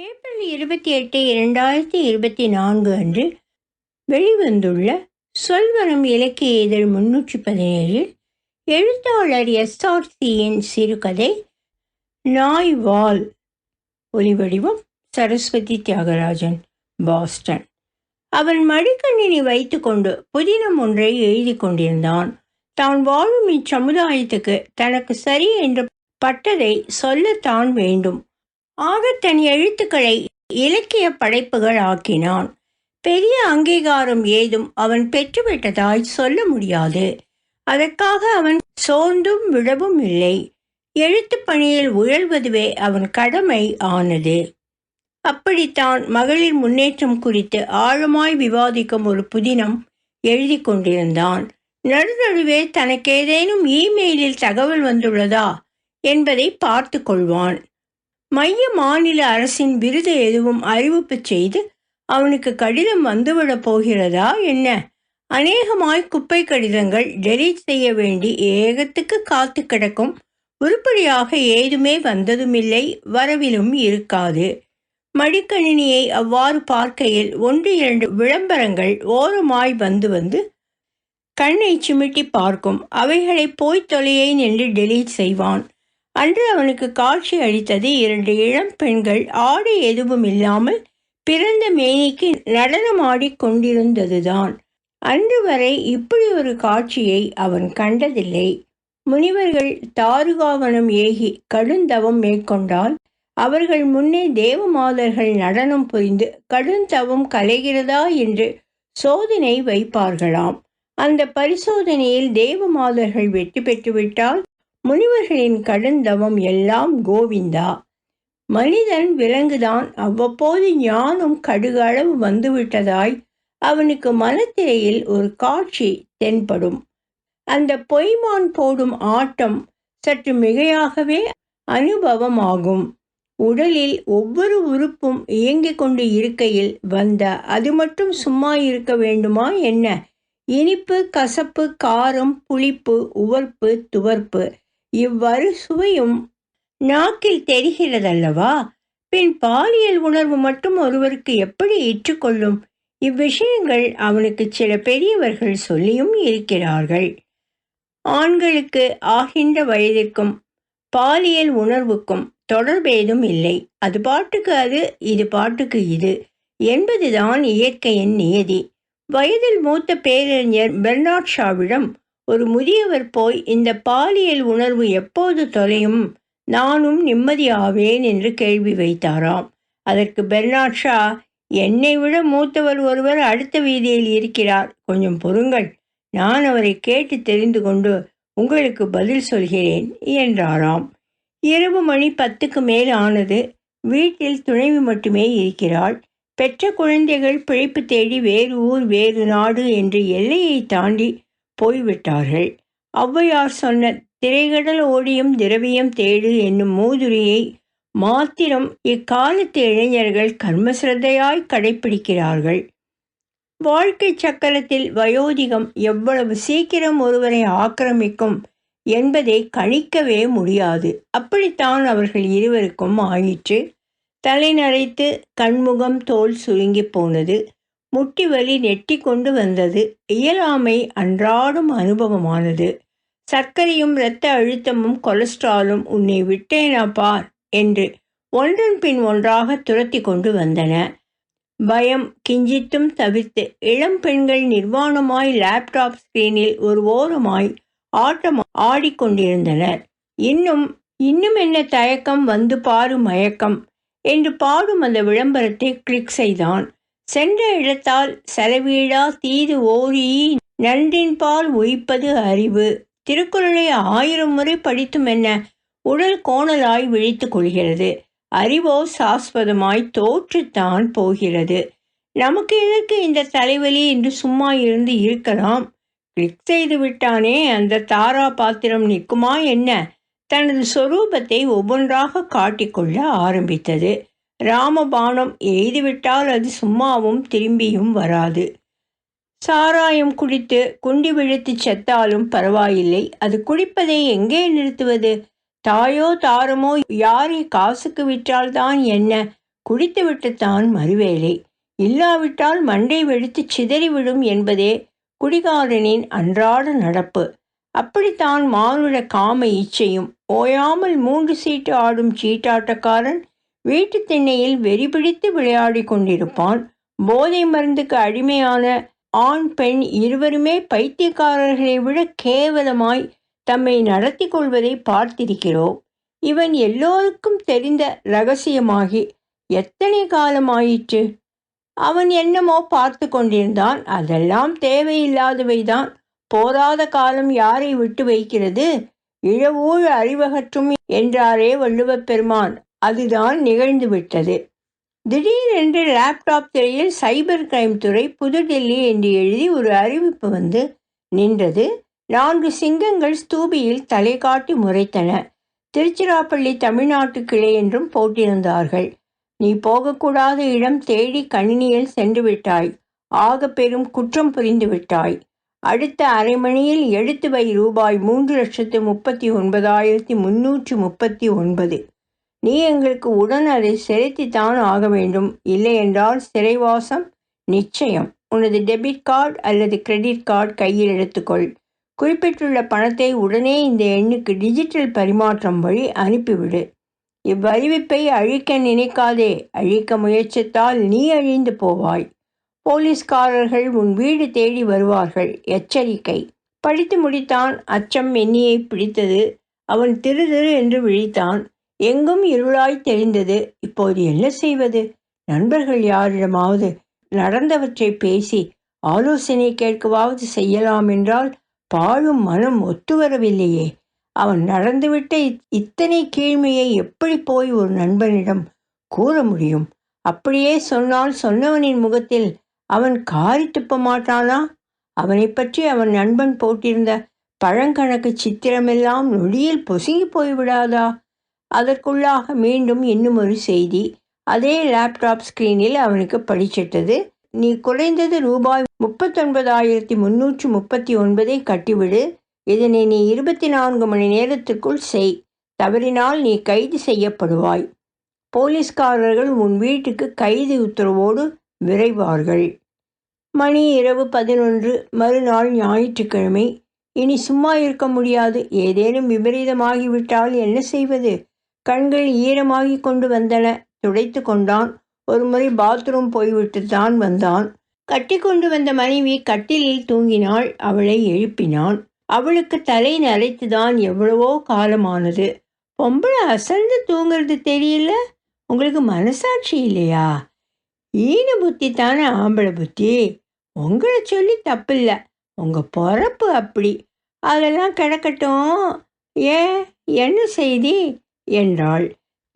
April இருபத்தி எட்டு இரண்டாயிரத்தி இருபத்தி நான்கு அன்று வெளிவந்துள்ள சொல்வனம் இலக்கிய இதழ் முன்னூற்றி பதினேழில் எழுத்தாளர் எஸ்ஆர்சியின் சிறுகதை நாய் வால் ஒலிவடிவம் சரஸ்வதி தியாகராஜன் பாஸ்டன். அவன் மடிக்கணினி வைத்துக்கொண்டு புதினம் ஒன்றை எழுதி கொண்டிருந்தான். தான் வாழும் இச்சமுதாயத்துக்கு தனக்கு சரி என்று பட்டதை சொல்லத்தான் வேண்டும். ஆக தன் எழுத்துக்களை இலக்கிய படைப்புகள் ஆக்கினான். பெரிய அங்கீகாரம் ஏதும் அவன் பெற்றுவிட்டதாய் சொல்ல முடியாது. அதற்காக அவன் சோர்ந்தும் விடவும் இல்லை. எழுத்துப் பணியில் உழல்வதுவே அவன் கடமை ஆனது. அப்படித்தான் மகளிர் முன்னேற்றம் குறித்து ஆழமாய் விவாதிக்கும் ஒரு புதினம் எழுதி கொண்டிருந்தான். நடுநடுவே தனக்கேதேனும் இமெயிலில் தகவல் வந்துள்ளதா? என்பதை பார்த்து கொள்வான். மைய மாநில அரசின் விருது எதுவும் அறிவிப்பு செய்து அவனுக்கு கடிதம் வந்துவிடப் போகிறதா என்ன? அநேகமாய் குப்பை கடிதங்கள் டெலீட் செய்ய வேண்டி ஏகத்துக்கு காத்து கிடக்கும். உருப்படியாக ஏதுமே வந்ததுமில்லை வரவிலும் இருக்காது. மடிக்கணினியை அவ்வாறு பார்க்கையில் ஒன்று இரண்டு விளம்பரங்கள் ஓரமாய் வந்து வந்து கண்ணை சிமிட்டி பார்க்கும். அவைகளை போய்த் தொலையேன் என்று டெலீட் செய்வான். அன்று அவனுக்கு காட்சி அளித்தது இரண்டு இளம் பெண்கள். ஆடை எதுவும் இல்லாமல் பிறந்த மேனிக்கு நடனமாடிக் கொண்டிருந்ததுதான். அன்று வரை இப்படி ஒரு காட்சியை அவன் கண்டதில்லை. முனிவர்கள் தாருகாவனம் ஏகி கடுந்தவம் மேற்கொண்டால் அவர்கள் முன்னே தேவமாதர்கள் நடனம் புரிந்து கடுந்தவம் கலைகிறதா என்று சோதனை வைப்பார்களாம். அந்த பரிசோதனையில் தேவமாதர்கள் வெற்றி பெற்றுவிட்டால் முனிவர்களின் கடுந்தவம் எல்லாம் கோவிந்தா. மனிதன் விலங்குதான். அவ்வப்போது ஞானம் கடுகளவு வந்துவிட்டதாய் அவனுக்கு மனத்திரையில் ஒரு காட்சி தென்படும். அந்த பொய்மான் போடும் ஆட்டம் சற்று மிகையாகவே அனுபவமாகும். உடலில் ஒவ்வொரு உறுப்பும் இயங்கிக் கொண்டு இருக்கையில் வந்த அது மட்டும் சும்மா இருக்க வேண்டுமா என்ன? இனிப்பு கசப்பு காரம் புளிப்பு உவர்ப்பு துவர்ப்பு. இவ்வாறு சுவையும் நாக்கில் தெரிகிறதல்லவா? பின் பாலியல் உணர்வு மட்டும் ஒருவருக்கு எப்படி ஏற்றுக்கொள்ளும்? இவ்விஷயங்கள் அவனுக்கு சில பெரியவர்கள் சொல்லியும் இருக்கிறார்கள். ஆண்களுக்கு ஆகின்ற வயதிற்கும் பாலியல் உணர்வுக்கும் தொடர்பேதும் இல்லை. அது பாட்டுக்கு அது இது பாட்டுக்கு இது என்பதுதான் இயற்கையின் நியதி. வயதில் மூத்த பேரறிஞர் பெர்னாட் ஷாவிடம் ஒரு முதியவர் போய் இந்த பாலியல் உணர்வு எப்போது தொலையும்? நானும் நிம்மதியாவேன் என்று கேள்வி வைத்தாராம். அதற்கு பெர்னாட் ஷா என்னை விட மூத்தவர் ஒருவர் அடுத்த வீதியில் இருக்கிறார். கொஞ்சம் பொறுங்கள். நான் அவரை கேட்டு தெரிந்து கொண்டு உங்களுக்கு பதில் சொல்கிறேன் என்றாராம். இரவு மணி பத்துக்கு மேல் ஆனது. வீட்டில் துணைவி மட்டுமே இருக்கிறாள். பெற்ற குழந்தைகள் பிழைப்பு தேடி வேறு ஊர் வேறு நாடு என்று எல்லையை தாண்டி போய்விட்டார்கள். ஔவையார் சொன்ன திரைகடல் ஓடியும் திரவியம் தேடு என்னும் மூதுரியை மாத்திரம் இக்காலத்து இளைஞர்கள் கர்மசிரத்தையாய் கடைபிடிக்கிறார்கள் வாழ்க்கை சக்கரத்தில் வயோதிகம் எவ்வளவு சீக்கிரம் ஒருவரை ஆக்கிரமிக்கும் என்பதை கணிக்கவே முடியாது. அப்படித்தான் அவர்கள் இருவருக்கும் ஆயிற்று. தலைநரைத்து கண்முகம் தோல் சுருங்கி போனது. முட்டி வலி நெட்டி கொண்டு வந்தது. இயலாமை அன்றாடும் அனுபவமானது. சர்க்கரையும் இரத்த அழுத்தமும் கொலஸ்ட்ராலும் உன்னை விட்டேனா பார் என்று ஒன்றன் பின் ஒன்றாக துரத்தி கொண்டு வந்தன. பயம் கிஞ்சித்தும் தவிர்த்து இளம் பெண்கள் நிர்வாணமாய் லேப்டாப் ஸ்கிரீனில் ஒரு ஓரமாய் ஆட்டம் ஆடிக்கொண்டிருந்தனர். இன்னும் இன்னும் என்ன தயக்கம்? வந்து பாரு மயக்கம் என்று பாடும் அந்த விளம்பரத்தை கிளிக் செய்தான். சென்ற இடத்தால் செலவீழா தீது ஓரி நன்றின்பால் உயிப்பது அறிவு. திருக்குறளை ஆயிரம் முறை படித்தும் என்ன உடல் கோணலாய் விழித்து கொள்கிறது. அறிவோ சாஸ்வதமாய் தோற்றுத்தான் போகிறது. நமக்கு எதற்கு இந்த தலைவலி என்று சும்மா இருந்து இருக்கலாம்? கிளிக் செய்து விட்டானே அந்த தாரா பாத்திரம் நிற்குமா என்ன? தனது சொரூபத்தை ஒவ்வொன்றாக காட்டிக்கொள்ள ஆரம்பித்தது. ராமபானம் எய்துவிட்டால் அது சும்மாவும் திரும்பியும் வராது. சாராயம் குடித்து குண்டி விழுத்து செத்தாலும் பரவாயில்லை. அது குடிப்பதை எங்கே நிறுத்துவது? தாயோ தாரமோ யாரை காசுக்கு விற்றால்தான் என்ன? குடித்துவிட்டுத்தான் மறுவேலை. இல்லாவிட்டால் மண்டை வெடித்து சிதறிவிடும் என்பதே குடிகாரனின் அன்றாட நடப்பு. அப்படித்தான் மானுட காம இச்சையும். ஓயாமல் மூன்று சீட்டு ஆடும் சீட்டாட்டக்காரன் வீட்டு திண்ணையில் வெறி பிடித்து விளையாடி கொண்டிருப்பான் போதை மருந்துக்கு அடிமையான ஆண் பெண் இருவருமே பைத்தியக்காரர்களை விட கேவலமாய் தம்மை நடத்தி கொள்வதை பார்த்திருக்கிறோம். இவன் எல்லோருக்கும் தெரிந்த ரகசியமாகி எத்தனை காலமாயிற்று? அவன் என்னமோ பார்த்து கொண்டிருந்தான். அதெல்லாம் தேவையில்லாதவைதான். போதாத காலம் யாரை விட்டு வைக்கிறது? இழவூழ் அறிவகற்றும் என்றாரே வள்ளுவப் பெருமான். அதுதான் நிகழ்ந்துவிட்டது திடீரென்று லேப்டாப் திரையில் சைபர் கிரைம் துறை புதுடெல்லி என்று எழுதி ஒரு அறிவிப்பு வந்து நின்றது. நான்கு சிங்கங்கள் ஸ்தூபியில் தலை காட்டி முறைத்தன. திருச்சிராப்பள்ளி தமிழ்நாட்டு கிளை என்றும் போட்டிருந்தார்கள். நீ போகக்கூடாத இடம் தேடி கணினியில் சென்று விட்டாய். ஆக பெரும் குற்றம் புரிந்து விட்டாய். அடுத்த அரை மணியில் எடுத்து வை ரூபாய் மூன்று லட்சத்து முப்பத்தி ஒன்பதாயிரத்தி முன்னூற்றி முப்பத்தி ஒன்பது. நீ எங்களுக்கு உடன் அதை செலுத்தித்தான் ஆக வேண்டும். இல்லையென்றால் சிறைவாசம் நிச்சயம். உனது டெபிட் கார்டு அல்லது கிரெடிட் கார்டு கையில் எடுத்துக்கொள். குறிப்பிட்டுள்ள பணத்தை உடனே இந்த எண்ணுக்கு டிஜிட்டல் பரிமாற்றம் வழி அனுப்பிவிடு. இவ்வறிவிப்பை அழிக்க நினைக்காதே. அழிக்க முயற்சித்தால் நீ அழிந்து போவாய். போலீஸ்காரர்கள் உன் வீடு தேடி வருவார்கள். எச்சரிக்கை. படித்து முடித்தான். அச்சம் எண்ணியை பிடித்தது. அவன் திரு திரு என்று விழித்தான். எங்கும் இருளாய் தெரிந்தது இப்போது என்ன செய்வது? நண்பர்கள் யாரிடமாவது நடந்தவற்றை பேசி ஆலோசனை கேட்கவாவது செய்யலாம் என்றால் பாழும் மனம் ஒத்து வரவில்லையே அவன் நடந்துவிட்ட இத்தனை கீழ்மையை எப்படி போய் ஒரு நண்பனிடம் கூற முடியும்? அப்படியே சொன்னால் சொன்னவனின் முகத்தில் அவன் காரி துப்ப மாட்டானா? அவனை பற்றி அவன் நண்பன் போட்டிருந்த பழங்கணக்கு சித்திரமெல்லாம் நொடியில் பொசுங்கி போய்விடாதா? அதற்குள்ளாக மீண்டும் இன்னும் ஒரு செய்தி. அதே லேப்டாப் ஸ்கிரீனில் அவனுக்கு படிச்சிட்டது. நீ குறைந்தது ரூபாய் முப்பத்தொன்பதாயிரத்தி முன்னூற்று முப்பத்தி ஒன்பதை கட்டிவிடு. இதனை நீ இருபத்தி நான்கு மணி நேரத்திற்குள் செய். தவறினால் நீ கைது செய்யப்படுவாய் போலீஸ்காரர்கள் உன் வீட்டுக்கு கைது உத்தரவோடு விரைவார்கள். மணி இரவு பதினொன்று. மறுநாள் ஞாயிற்றுக்கிழமை. இனி சும்மா இருக்க முடியாது. ஏதேனும் விபரீதமாகிவிட்டால் என்ன செய்வது? கண்கள் ஈரமாகி கொண்டு வந்தன. துடைத்து கொண்டான். ஒரு முறை பாத்ரூம் போய்விட்டு தான் வந்தான். கட்டி கொண்டு வந்த மனைவி கட்டிலில் தூங்கினாள். அவளை எழுப்பினான். அவளுக்கு தலை நரைத்துதான் எவ்வளவோ காலமானது. பொம்பளை அசந்து தூங்குறது தெரியல? உங்களுக்கு மனசாட்சி இல்லையா? ஈன புத்தி தானே ஆம்பளை புத்தி. உங்களை சொல்லி தப்பில்லை. உங்கள் பிறப்பு அப்படி. அதெல்லாம் கிடக்கட்டும். ஏன்? என்ன செய்தி? என்றாள்.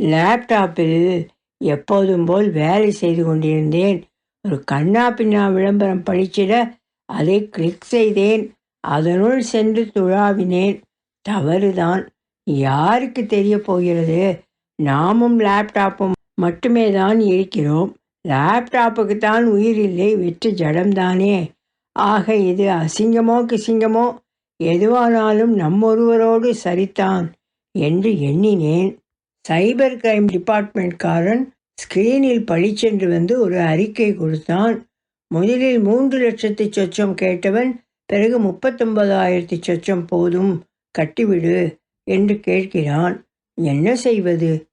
லேப்டாப்பில் எப்போதும் போல் வேலை செய்து கொண்டிருந்தேன். ஒரு கண்ணா பின்னா விளம்பரம் படிச்சிட அதை கிளிக் செய்தேன். அதனுள் சென்று துழாவினேன். தவறுதான். யாருக்கு தெரிய போகிறது? நாமும் லேப்டாப்பும் மட்டுமே தான் இருக்கிறோம். லேப்டாப்புக்கு தான் உயிர் இல்லை வெற்று ஜடம்தானே. ஆக இது அசிங்கமோ கிசிங்கமோ? எதுவானாலும் நம்மொருவரோடு சரித்தான். என்று எண்ணினேன். சைபர் கிரைம் டிபார்ட்மெண்ட்காரன் ஸ்கிரீனில் பழிச்சென்று வந்து ஒரு அறிக்கை கொடுத்தான். முதலில் மூன்று லட்சத்து சொச்சம் கேட்டவன் பிறகு முப்பத்தொன்பதாயிரத்தி சொச்சம் போதும் கட்டிவிடு என்று கேட்கிறான். என்ன செய்வது?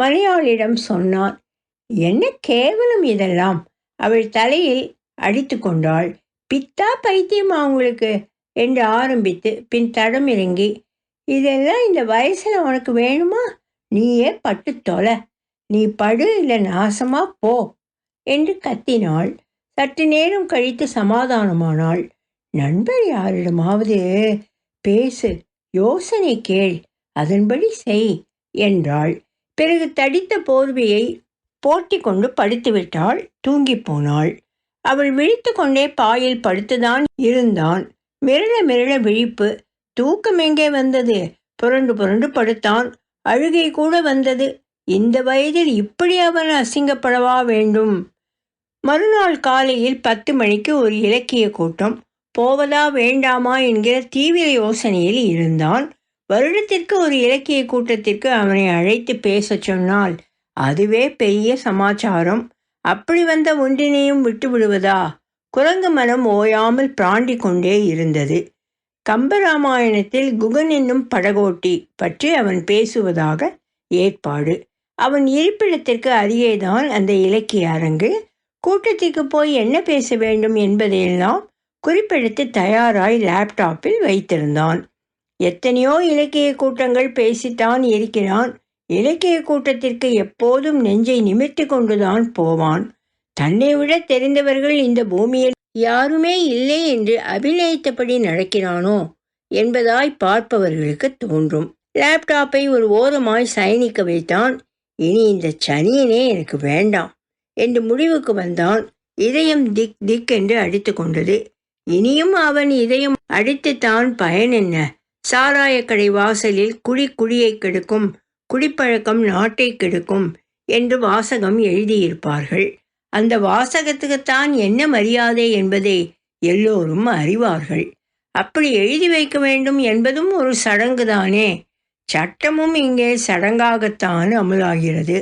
மலையாளிடம் சொன்னான் என்ன கேவலம் இதெல்லாம்? அவள் தலையில் அடித்து கொண்டாள். பித்தா பைத்தியமா உங்களுக்கு? என்று ஆரம்பித்து பின் தடம் இறங்கி இதெல்லாம் இந்த வயசில் உனக்கு வேணுமா? நீயே பட்டு தொலை. நீ படு இல்லை நாசமா போ என்று கத்தினாள். சற்று நேரம் கழித்து சமாதானமானாள். நண்பர் யாரிடமாவது பேசு யோசனை கேள் அதன்படி செய் என்றாள். பிறகு தடித்த போர்வையை போட்டி கொண்டு படுத்துவிட்டாள். தூங்கி போனாள். அவள் விழித்து கொண்டே பாயில் படுத்துதான் இருந்தான். மிரள மிரள விழிப்பு தூக்கம் எங்கே வந்தது? புரண்டு புரண்டு படுத்தான். அழுகை கூட வந்தது. இந்த வயதில் இப்படி அவன் அசிங்கப்படவா வேண்டும்? மறுநாள் காலையில் பத்து மணிக்கு ஒரு இலக்கிய கூட்டம் போவதா வேண்டாமா? என்கிற தீவிர யோசனையில் இருந்தான். வருடத்திற்கு ஒரு இலக்கிய கூட்டத்திற்கு அவனை அழைத்து பேசச் சொன்னால் அதுவே பெரிய சமாச்சாரம். அப்படி வந்த ஒன்றினையும் விட்டு விடுவதா குரங்கு மனம் ஓயாமல் பிராண்டி கொண்டே இருந்தது. கம்பராமாயணத்தில் குகன் என்னும் படகோட்டி பற்றி அவன் பேசுவதாக ஏற்பாடு. அவன் இருப்பிடத்திற்கு அருகேதான் அந்த இலக்கிய அரங்கு கூட்டத்திற்கு போய் என்ன பேச வேண்டும் என்பதையெல்லாம் குறிப்பெடுத்து தயாராய் லேப்டாப்பில் வைத்திருந்தான். எத்தனையோ இலக்கிய கூட்டங்கள் பேசித்தான் இருக்கிறான். இலக்கிய கூட்டத்திற்கு எப்போதும் நெஞ்சை நிமித்து கொண்டுதான் போவான். தன்னை விட தெரிந்தவர்கள் இந்த பூமியில் யாருமே இல்லை என்று அபிநயித்தபடி நடக்கிறானோ என்பதாய் பார்ப்பவர்களுக்கு தோன்றும். லேப்டாப்பை ஒரு ஓரமாய் சயனிக்க வைத்தான். இனி இந்த சனியனே எனக்கு வேண்டாம் என்று முடிவுக்கு வந்தான். இதயம் திக் திக் என்று அடித்து கொண்டது. இனியும் அவன் இதயம் அடித்துத்தான் பயன் என்ன? சாராயக்கடை வாசலில் குடி குடியை கெடுக்கும் குடிப்பழக்கம் நாட்டை கெடுக்கும் என்று வாசகம் எழுதியிருப்பார்கள். அந்த வாசகத்துக்குத்தான் என்ன மரியாதை என்பதை எல்லோரும் அறிவார்கள். அப்படி எழுதி வைக்க வேண்டும் என்பதும் ஒரு சடங்குதானே சட்டமும் இங்கே சடங்காகத்தான் அமலாகிறது.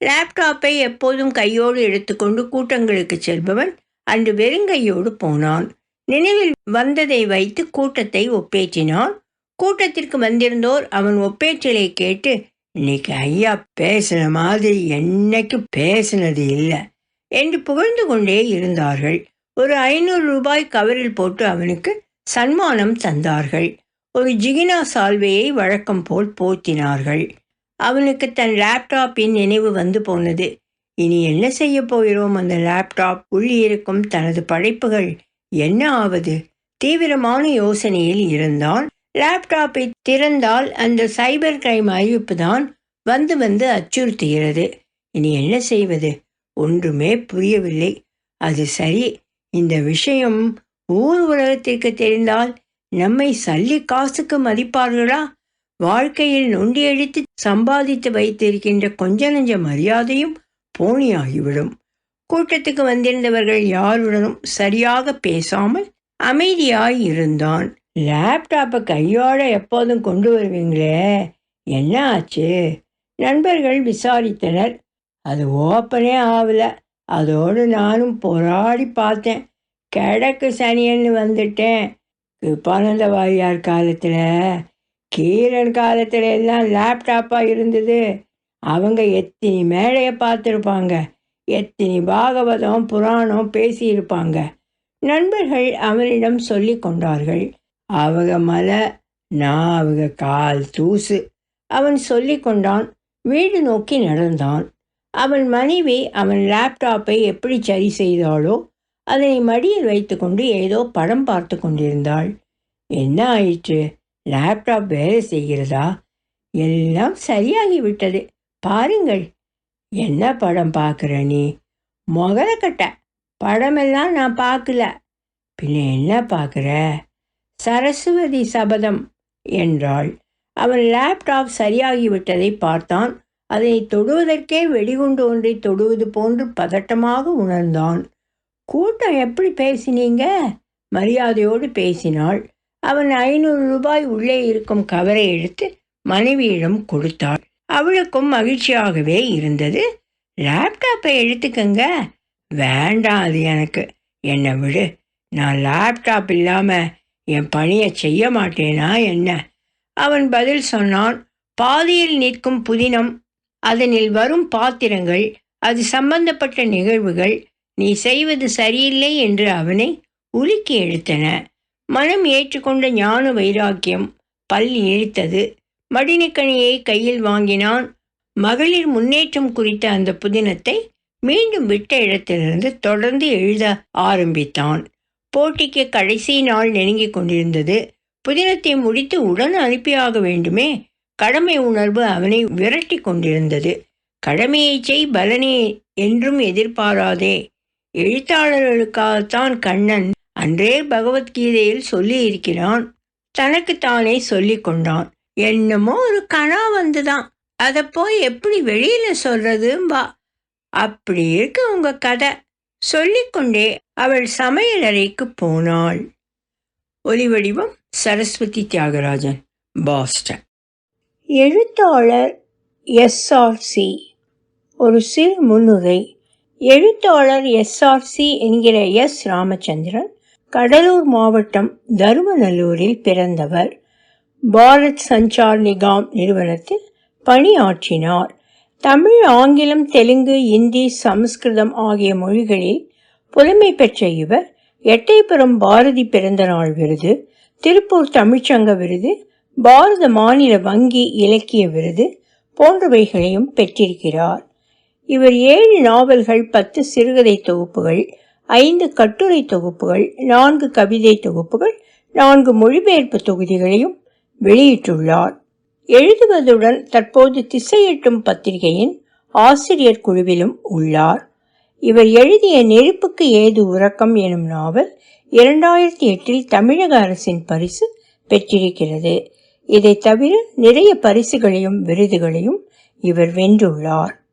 லேப்டாப்பை எப்போதும் கையோடு எடுத்துக்கொண்டு கூட்டங்களுக்கு செல்பவன் அன்று வெறுங்கையோடு போனான். நினைவில் வந்ததை வைத்து கூட்டத்தை ஒப்பேற்றினான். கூட்டத்திற்கு வந்திருந்தோர் அவன் ஒப்பேற்றலை கேட்டு இன்னைக்கு ஐயா பேசுன மாதிரி என்னைக்கு பேசினது இல்லை. என்று புகழ்ந்து கொண்டே இருந்தார்கள். ஒரு ஐநூறு ரூபாய் கவரில் போட்டு அவனுக்கு சன்மானம் தந்தார்கள். ஒரு ஜிகினா சால்வையை வழக்கம் போல் போத்தினார்கள். அவனுக்கு தன் லேப்டாப்பின் நினைவு வந்து போனது. இனி என்ன செய்ய போகிறோம்? அந்த லேப்டாப் உள்ளிருக்கும் தனது படைப்புகள் என்ன ஆவது? தீவிரமான யோசனையில் இருந்தான். லேப்டாப்பை திறந்தால் அந்த சைபர் கிரைம் அறிவிப்பு தான் வந்து வந்து அச்சுறுத்துகிறது. இனி என்ன செய்வது? ஒன்றுமே புரியவில்லை. அது சரி. இந்த விஷயம் ஊர் உலகத்திற்கு தெரிந்தால் நம்மை சல்லி காசுக்கு மதிப்பார்களா? வாழ்க்கையில் நொண்டியடித்து சம்பாதித்து வைத்திருக்கின்ற கொஞ்ச நஞ்ச மரியாதையும் போனியாகிவிடும். கூட்டத்துக்கு வந்திருந்தவர்கள் யாருடனும் சரியாக பேசாமல் அமைதியாய் இருந்தான். லேப்டாப்பை கையோட எப்போதும் கொண்டு வருவீங்களே? என்ன ஆச்சு? நண்பர்கள் விசாரித்தனர். அது ஓப்பனே ஆகலை அதோடு நானும் போராடி பார்த்தேன். கிழக்கு சனியன்னு வந்துட்டேன். கிருப்பானந்த வாரியார் காலத்தில் கீரன் காலத்தில் எல்லாம் லேப்டாப்பாக இருந்தது. அவங்க எத்தனி மேடையை பார்த்துருப்பாங்க. எத்தனி பாகவதம் புராணம் பேசியிருப்பாங்க. நண்பர்கள் அவனிடம் சொல்லி கொண்டார்கள். அவங்க மலை நான் அவங்க கால் தூசு. அவன் சொல்லி கொண்டான். வீடு நோக்கி நடந்தான். அவன் மனைவி அவன் லேப்டாப்பை எப்படி சரி செய்தாளோ அதனை மடியில் வைத்துக்கொண்டு ஏதோ படம் பார்த்து கொண்டிருந்தாள். என்ன ஆயிற்று? லேப்டாப் வேலை செய்கிறதா? எல்லாம் சரியாகிவிட்டது. பாருங்கள். என்ன படம் பார்க்குற நீ? கட்ட. படமெல்லாம் நான் பார்க்கல. பின்ன என்ன பார்க்குற? சரஸ்வதி சபதம். என்றாள். அவன் லேப்டாப் சரியாகிவிட்டதை பார்த்தான். அதை தொடுவதற்கே வெடிகுண்டு ஒன்றை தொடுவது போன்று பதட்டமாக உணர்ந்தான். கூட்டம் எப்படி பேசினீங்க? மரியாதையோடு பேசினாள். அவன் ஐநூறு ரூபாய் உள்ளே இருக்கும் கவரை எடுத்து மனைவியிடம் கொடுத்தாள். அவளுக்கும் மகிழ்ச்சியாகவே இருந்தது. லேப்டாப்பை எடுத்துக்கங்க. வேண்டாம் அது எனக்கு. என்னை விடு. நான் லேப்டாப் இல்லாமல் என் பணியை செய்ய மாட்டேனா என்ன? அவன் பதில் சொன்னான். பாதியில் நிற்கும் புதினம் அதனில் வரும் பாத்திரங்கள் அது சம்பந்தப்பட்ட நிகழ்வுகள் நீ செய்வது சரியில்லை என்று அவனை உலுக்கி எடுத்தன. மனம் ஏற்றுக்கொண்ட ஞான வைராக்கியம் பல் இழுத்தது. மடினிக்கணியை கையில் வாங்கினான். மகளிர் முன்னேற்றம் குறித்த அந்த புதினத்தை மீண்டும் விட்ட இடத்திலிருந்து தொடர்ந்து எழுத ஆரம்பித்தான். போட்டிக்கு கடைசி நாள் நெருங்கிக் கொண்டிருந்தது. புதினத்தை முடித்து உடன் அனுப்பியாக வேண்டுமே கடமை உணர்வு அவனை விரட்டி கொண்டிருந்தது. கடமையை செய் பலனே என்றும் எதிர்பாராதே. எழுத்தாளர்களுக்காகத்தான் கண்ணன் அன்றே பகவத்கீதையில் சொல்லி இருக்கிறான் தனக்குத்தானே சொல்லி கொண்டான். என்னமோ ஒரு கணா வந்துதான். அதை போய் எப்படி வெளியில சொல்றதும்பா அப்படி இருக்கு உங்க கதை. சொல்லிக்கொண்டே அவள் சமையலறைக்கு போனாள். ஒலிவடிவம் சரஸ்வதி தியாகராஜன் பாஸ்டன். எழுத்தாளர் எஸ்ஆர்சி ஒரு சிறு முன்னுரை. எழுத்தாளர் எஸ்ஆர்சி என்கிற எஸ் ராமச்சந்திரன் கடலூர் மாவட்டம் தருமநல்லூரில் பிறந்தவர். பாரத் சஞ்சார் நிகாம் நிறுவனத்தில் பணியாற்றினார். தமிழ் ஆங்கிலம் தெலுங்கு இந்தி சமஸ்கிருதம் ஆகிய மொழிகளில் புலமை பெற்ற இவர் எட்டயபுரம் பாரதி பிறந்தநாள் விருது திருப்பூர் தமிழ்ச்சங்க விருது பாரத மாநில வங்கி இலக்கிய விருது போன்றவைகளையும் பெற்றிருக்கிறார். இவர் ஏழு நாவல்கள் பத்து சிறுகதை தொகுப்புகள் ஐந்து கட்டுரை தொகுப்புகள் நான்கு கவிதை தொகுப்புகள் நான்கு மொழிபெயர்ப்பு தொகுதிகளையும் வெளியிட்டுள்ளார். எழுதுவதுடன் தற்போது திசையெட்டும் பத்திரிகையின் ஆசிரியர் குழுவிலும் உள்ளார். இவர் எழுதிய நெருப்புக்கு ஏது உறக்கம் எனும் நாவல் இரண்டாயிரத்தி எட்டில் தமிழக அரசின் பரிசு பெற்றிருக்கிறது. இதை தவிர நிறைய பரிசுகளையும் விருதுகளையும் இவர் வென்றுள்ளார்.